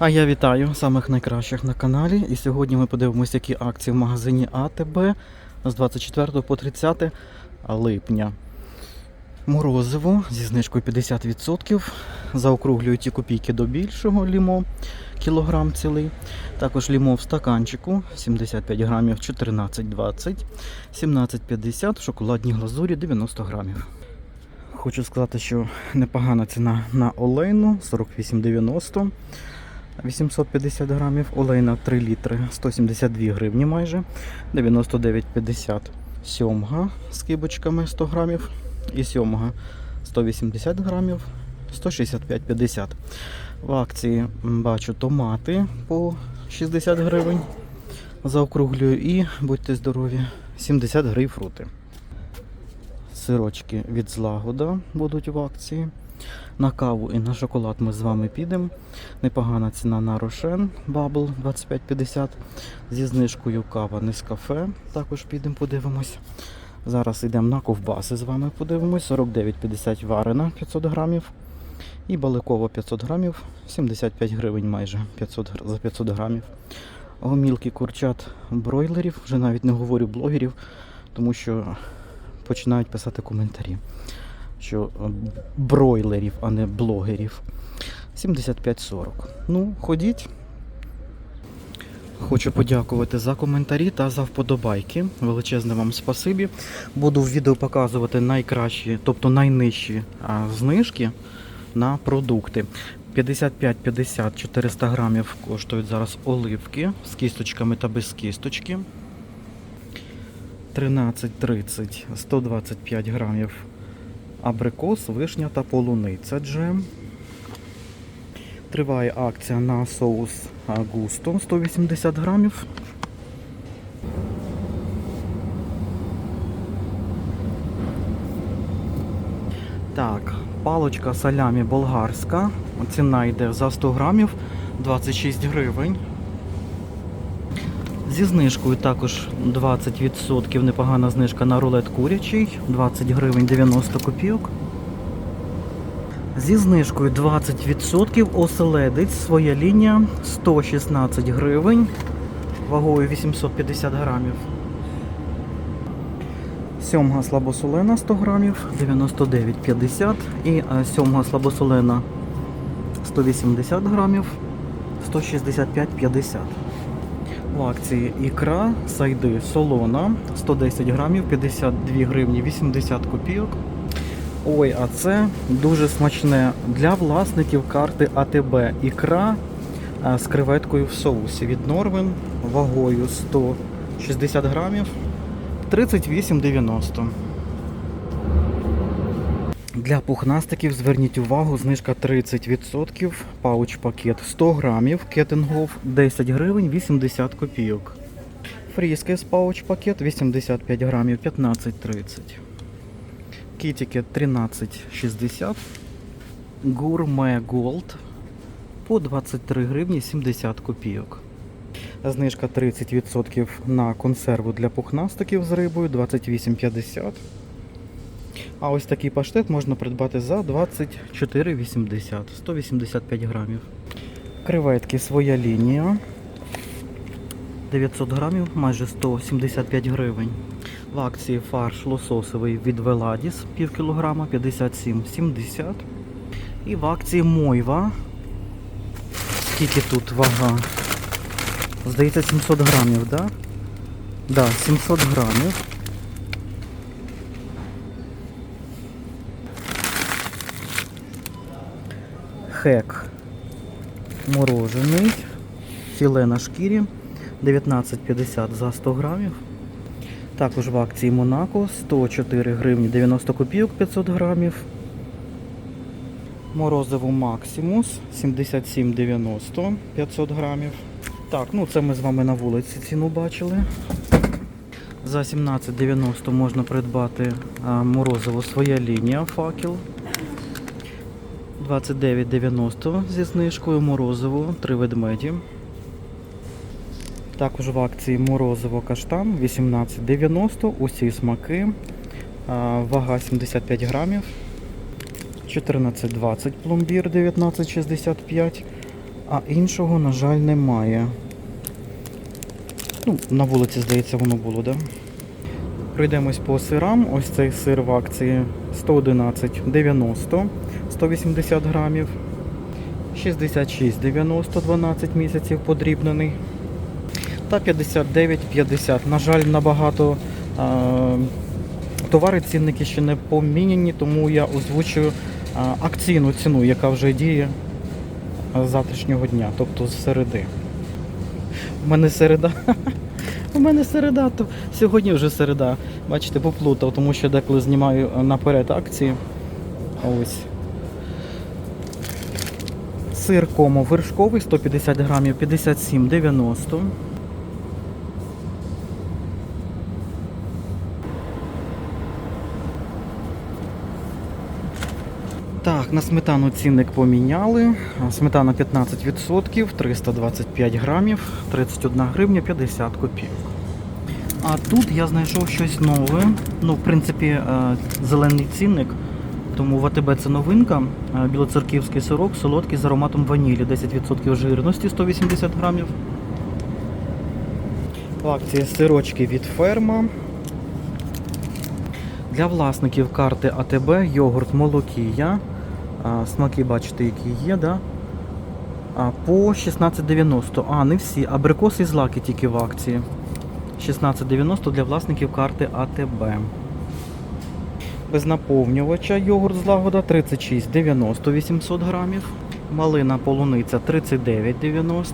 А я вітаю самих найкращих на каналі. І сьогодні ми подивимося, які акції в магазині АТБ з 24 по 30 липня. Морозиво зі знижкою 50%. Заокруглюють ті копійки до більшого лімо, кілограм цілий. Також лімо в стаканчику 75 грамів 14,20, 17,50, в шоколадній глазурі 90 грамів. Хочу сказати, що непогана ціна на олейну 48,90. 850 грамів, олейна 3 літри 172 гривні майже, 99,50 сьомга з кибочками 100 грамів і сьомга 180 грамів 165,50. В акції бачу томати по 60 гривень. Заокруглюю і будьте здорові, 70 грейпфрути. Сирочки від злагода будуть в акції. На каву і на шоколад ми з вами підемо. Непогана ціна на рошен Bubble 25,50. Зі знижкою кава Нескафе. Також підемо подивимось. Зараз йдемо на ковбаси з вами подивимось. 49,50 варена 500 грамів. І баликова 500 грамів, 75 гривень майже 500, за 500 грамів. Гомілки курчат бройлерів, вже навіть не говорю блогерів, тому що починають писати коментарі що е, бройлерів, а не блогерів. 75-40. Ну, ходіть. Хочу подякувати за коментарі та за вподобайки. Величезне вам спасибі. Буду в відео показувати найкращі, тобто найнижчі а, знижки на продукти. 55-50 400 грамів коштують зараз оливки з кісточками та без кісточки. 13.30 125 грамів абрикос, вишня та полуниця джем. Триває акція на соус густо 180 грамів. Так, палочка салямі болгарська. Ціна йде за 100 грамів 26 гривень. Зі знижкою також 20% непогана знижка на рулет курячий, 20 гривень 90 копійок. Зі знижкою 20% оселедець, своя лінія 116 гривень, вагою 850 грамів. Сьомга слабосолена 100 грамів, 99,50 і е, сьомга слабосолена 180 грамів, 165,50. В акції ікра сайди солона 110 грамів, 52 гривні 80 копійок. Ой, а це дуже смачне для власників карти АТБ. Ікра з креветкою в соусі від Норвен вагою 160 грамів 38,90. Для пухнастиків зверніть увагу, знижка 30%, пауч пакет 100 грамів, кетингов 10 гривень 80 копійок. Фріскес пауч пакет 85 грамів 15,30. Кітікет 13,60. Гурме Голд по 23 гривні 70 копійок. Знижка 30% на консерву для пухнастиків з рибою 28,50. А ось такий паштет можна придбати за 24,80, 185 грамів. Креветки своя лінія. 900 грамів, майже 175 гривень. В акції фарш лососовий від Веладіс пів кілограма 57,70. І в акції Мойва. Скільки тут вага? Здається, 700 грамів, так? Да? Да, 700 грамів. Хек морожений, філе на шкірі 19,50 за 100 грамів. Також в акції Монако 104 гривні 90 копійок 500 грамів. Морозиво Максимус 77,90 500 грамів. Так, ну це ми з вами на вулиці ціну бачили. За 17,90 можна придбати морозиво своя лінія факел. 29,90 зі знижкою морозиво, 3 ведмеді. Також в акції морозиво каштан 18,90, усі смаки, вага 75 грамів, 14,20 пломбір 19,65, А іншого, на жаль, немає. Ну, на вулиці, здається, воно було. Да? Пройдемось по сирам. Ось цей сир в акції 111,90, 180 грамів. 66,90, 12 місяців подрібнений. Та 59,50. На жаль, набагато а, товари цінники ще не поміняні, тому я озвучую а, акційну ціну, яка вже діє з завтрашнього дня, тобто з середи. У мене середа. У мене середа, то сьогодні вже середа. Бачите, поплутав, тому що деколи знімаю е, наперед акції. Ось. Сир комо вершковий 150 грамів 57,90. Так, на сметану цінник поміняли. Сметана 15%, 325 грамів, 31 гривня 50 копійок. А тут я знайшов щось нове. Ну, в принципі, е, зелений цінник. Тому в АТБ це новинка. Е, Білоцерківський сирок, солодкий з ароматом ванілі, 10% жирності, 180 грамів. В акції сирочки від ферма. Для власників карти АТБ йогурт Молокія. Смаки бачите, які є, да? По 16,90. А, не всі. Абрикоси і злаки тільки в акції. 16,90 для власників карти АТБ. Без наповнювача йогурт з лагода 36,90 800 грамів. Малина полуниця 39,90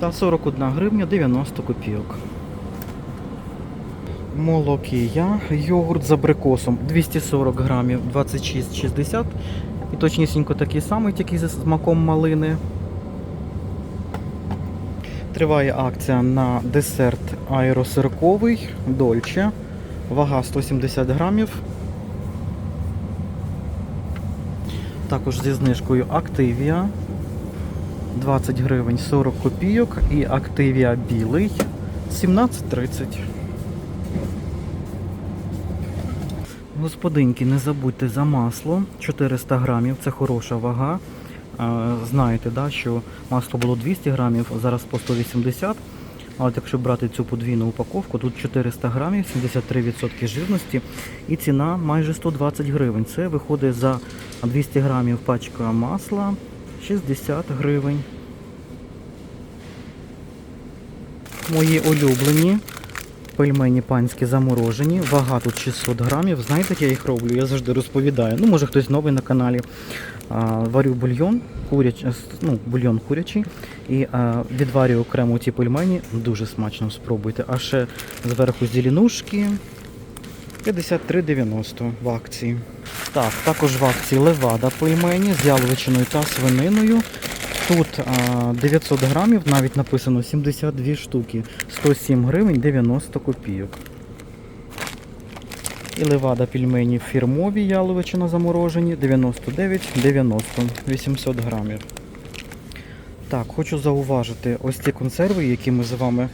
та 41 гривня 90 копійок. Молокія, йогурт з абрикосом 240 грамів 26,60. І точнісінько такий самий, тільки зі смаком малини. Триває акція на десерт аеросирковий Дольче. Вага 170 грамів. Також зі знижкою Активія 20 гривень 40 копійок і Активія білий 17,30. Господинки, не забудьте за масло 400 грамів, це хороша вага. Е, Знаєте, да, що масло було 200 грамів, зараз по 180. А от якщо брати цю подвійну упаковку, тут 400 грамів, 73% жирності і ціна майже 120 гривень. Це виходить за 200 грамів пачка масла 60 гривень. Мої улюблені пельмені панські заморожені. Вага тут 600 грамів. Знаєте, як я їх роблю? Я завжди розповідаю. Ну, може хтось новий на каналі. Варю бульйон, куряч, е, ну, бульйон курячий і відварюю окремо ті пельмені. Дуже смачно спробуйте. А ще зверху зеленушки 53,90 в акції. Так, також в акції левада пельмені з яловичиною та свининою. Тут а, 900 грамів, навіть написано 72 штуки, 107 гривень 90 копійок. І левада пельмені фірмові яловичина заморожені 99,90 800 грамів. Так, хочу зауважити, ось ці консерви, які ми з вами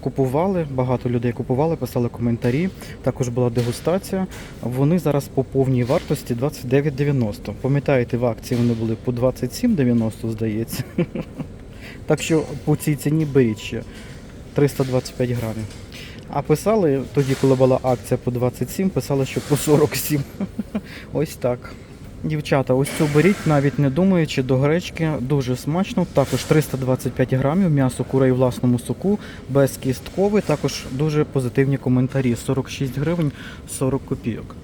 купували, багато людей купували, писали коментарі. Також була дегустація. Вони зараз по повній вартості 29,90. Пам'ятаєте, в акції вони були по 27,90, здається. Так що по цій ціні беріть ще 325 грамів. А писали тоді, коли була акція по 27, писали, що по 47. Ось так. Дівчата, ось цю беріть, навіть не думаючи, до гречки дуже смачно. Також 325 грамів м'ясо курей власному соку, безкістковий. Також дуже позитивні коментарі. 46 гривень 40 копійок.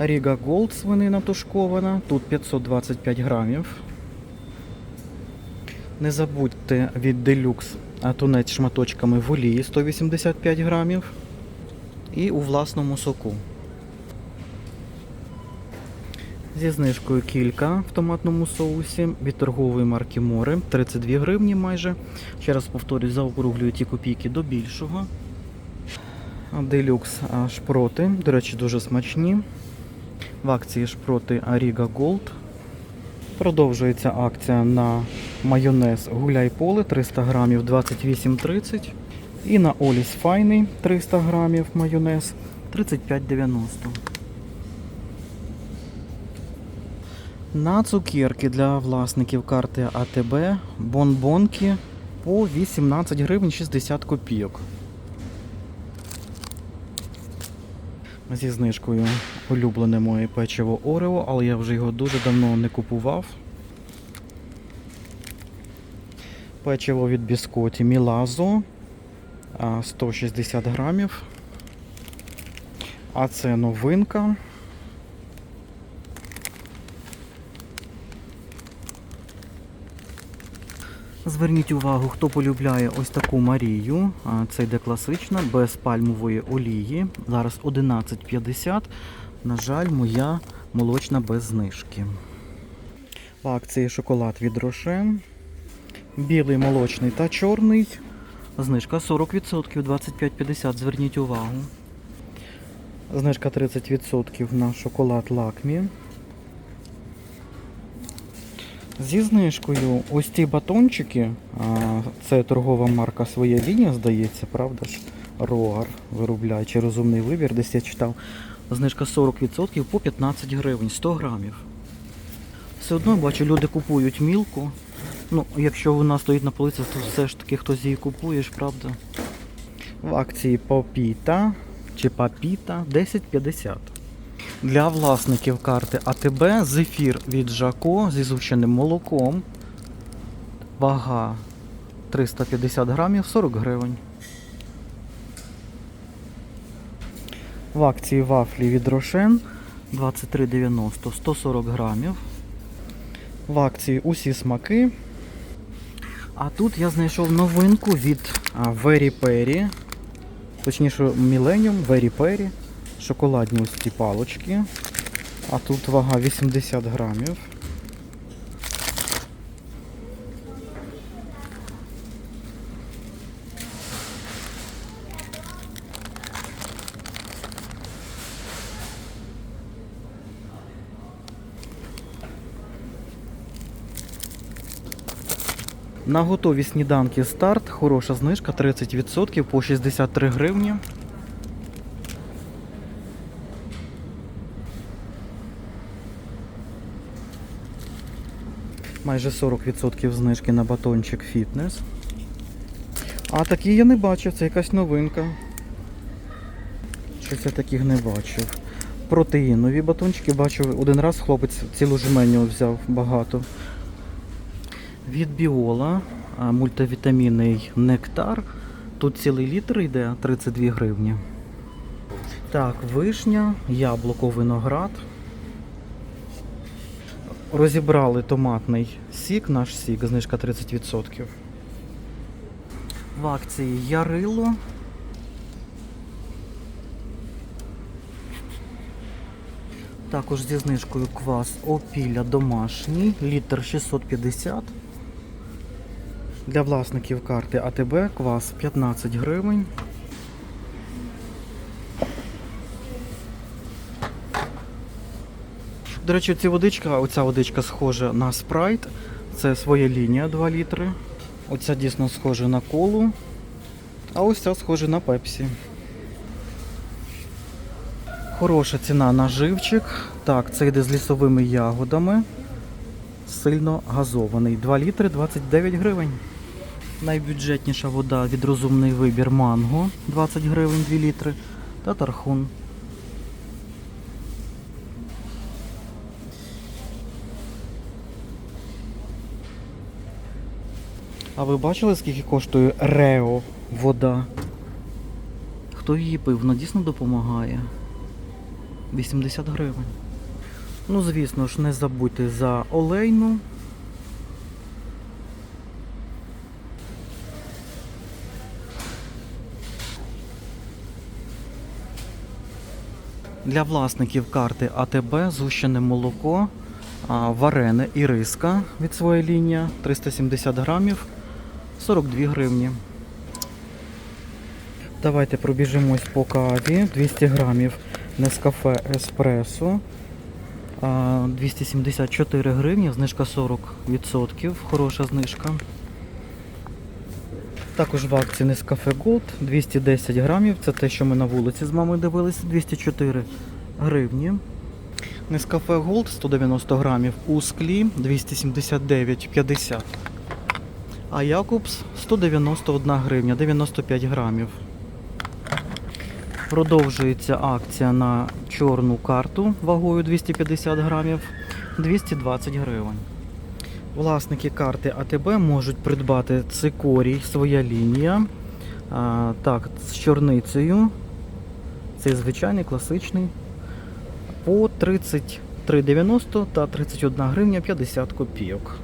Ріга Голд свинина тушкована, тут 525 грамів. Не забудьте від делюкс тунець шматочками в олії 185 грамів. І у власному соку. Зі знижкою кілька в томатному соусі від торгової марки Море 32 гривні майже. Ще раз повторюю, заокруглюю ті копійки до більшого. Делюкс шпроти, до речі, дуже смачні. В акції шпроти Ariga Gold. Продовжується акція на майонез Гуляй поле 300 грамів 28,30. І на Оліс файний 300 грамів майонез 35,90. На цукерки для власників карти АТБ бонбонки по 18 гривень 60 копійок. Зі знижкою улюблене моє печиво Орео, але я вже його дуже давно не купував. Печиво від біскоті Мілазо 160 грамів. А це новинка. Зверніть увагу, хто полюбляє ось таку Марію. Це йде класична, без пальмової олії. Зараз 11,50. На жаль, моя молочна без знижки. В акції шоколад від Рошен. Білий, молочний та чорний. Знижка 40%, 25,50. Зверніть увагу. Знижка 30% на шоколад лакмі. Зі знижкою ось ці батончики, це торгова марка своя лінія, здається, правда ж? Роар виробляє чи розумний вибір, десь я читав. Знижка 40% по 15 гривень, 100 грамів. Все одно бачу, люди купують мілку. Ну, якщо вона стоїть на полиці, то все ж таки хтось її купує, правда. В акції Попіта чи Папіта 10,50. Для власників карти АТБ зефір від Жако зі згущеним молоком. Вага 350 грамів 40 гривень. В акції вафлі від Рошен 23,90 140 грамів. В акції усі смаки. А тут я знайшов новинку від Very Perry. Точніше, Millennium Very Perry. Шоколадні ось ці палочки. А тут вага 80 грамів. На готові сніданки старт, хороша знижка 30% по 63 гривні. Майже 40% знижки на батончик фітнес. А такі я не бачив, це якась новинка. Щось я таких не бачив. Протеїнові батончики бачив один раз хлопець цілу жменю взяв багато. Від Біола мультивітамінний нектар. Тут цілий літр йде 32 гривні. Так, вишня, яблуко, виноград. Розібрали томатний сік, наш сік, знижка 30%. В акції Ярило. Також зі знижкою квас опіля домашній, літр 650. Для власників карти АТБ квас 15 гривень. До речі, ця водичка, оця водичка схожа на спрайт. Це своя лінія 2 літри. Оця дійсно схожа на колу. А ось ця схожа на пепсі. Хороша ціна на живчик. Так, це йде з лісовими ягодами. Сильно газований. 2 літри 29 гривень. Найбюджетніша вода від розумний вибір манго 20 гривень 2 літри. Та тархун. А ви бачили, скільки коштує Рео вода? Хто її пив? Вона дійсно допомагає. 80 гривень. Ну, звісно ж, не забудьте за олейну. Для власників карти АТБ згущене молоко, варене і риска від своєї лінії 370 грамів 42 гривні. Давайте пробіжимось по каві. 200 грамів Нескафе Еспресо. 274 гривні, знижка 40%, хороша знижка. Також в акції Nescafe Gold 210 грамів. Це те, що ми на вулиці з мамою дивилися, 204 гривні. Nescafe Gold 190 грамів у склі 279,50. А Якобс 191 гривня, 95 грамів. Продовжується акція на чорну карту вагою 250 грамів 220 гривень. Власники карти АТБ можуть придбати цикорій, своя лінія. А, так, з чорницею. Це звичайний класичний. По 33,90 та 31 гривня 50 копійок.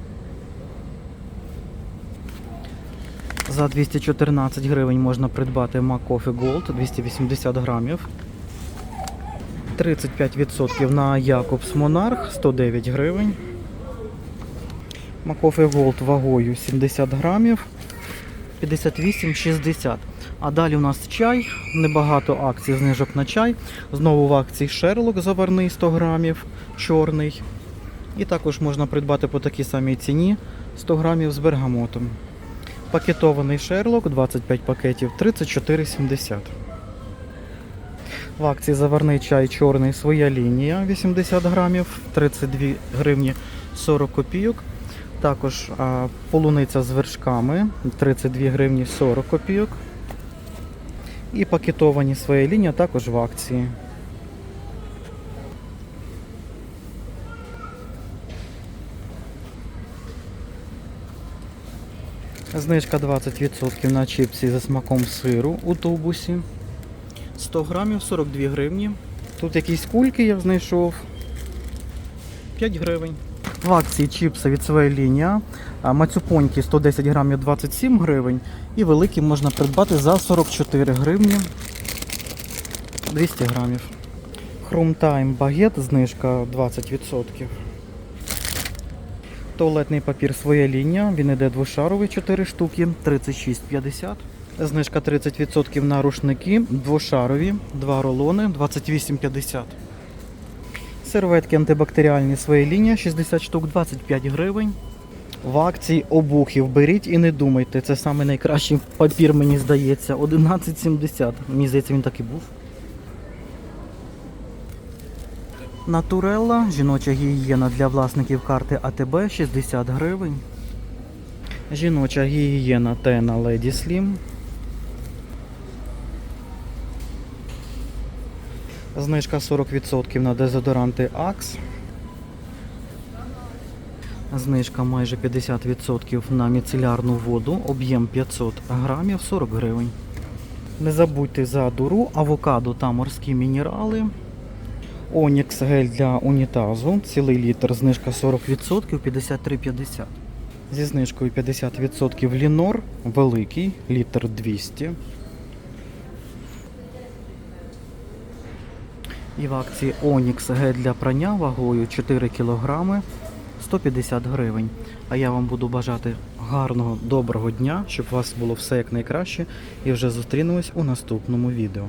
За 214 гривень можна придбати Coffee Gold 280 грамів. 35% на Jacobs Monarch 109 гривень. Макофе Голд вагою 70 грамів 58,60. А далі у нас чай, небагато акцій знижок на чай. Знову в акції Шерлок заварний 100 грамів, чорний. І також можна придбати по такій самій ціні 100 грамів з бергамотом. Пакетований Шерлок 25 пакетів 34,70. В акції заварний чай чорний своя лінія 80 грамів 32 гривні 40 копійок. Також а, полуниця з вершками 32 гривні 40 копійок. І пакетовані своя лінія також в акції. Знижка 20% на чипсі за смаком сиру у тубусі. 100 грамів 42 гривні. Тут якісь кульки я знайшов. 5 гривень. В акції чіпси від своєї лінія. а, Мацюпоньки 110 грамів 27 гривень. І великі можна придбати за 44 гривні 200 грамів. Хрумтайм багет, знижка 20%. Туалетний папір своя лінія. Він іде двошаровий 4 штуки, 36,50. Знижка 30% на рушники, двошарові, 2 рулони, 28,50. Серветки антибактеріальні своя лінія 60 штук 25 гривень. В акції обухів беріть і не думайте. Це найкращий папір, мені здається. 11,70. Мені здається, він так і був. Натурелла, жіноча гігієна для власників карти АТБ 60 гривень. Жіноча гігієна Тена Lady Slim. Знижка 40% на дезодоранти Axe. Знижка майже 50% на міцелярну воду, об'єм 500 грамів 40 гривень. Не забудьте за дуру, авокадо та морські мінерали. Онікс гель для унітазу, цілий літр, знижка 40%, 53,50. Зі знижкою 50% Лінор, великий, літр 200. І в акції Онікс гель для прання вагою 4 кг 150 гривень. А я вам буду бажати гарного, доброго дня, щоб у вас було все як найкраще. І вже зустрінемось у наступному відео.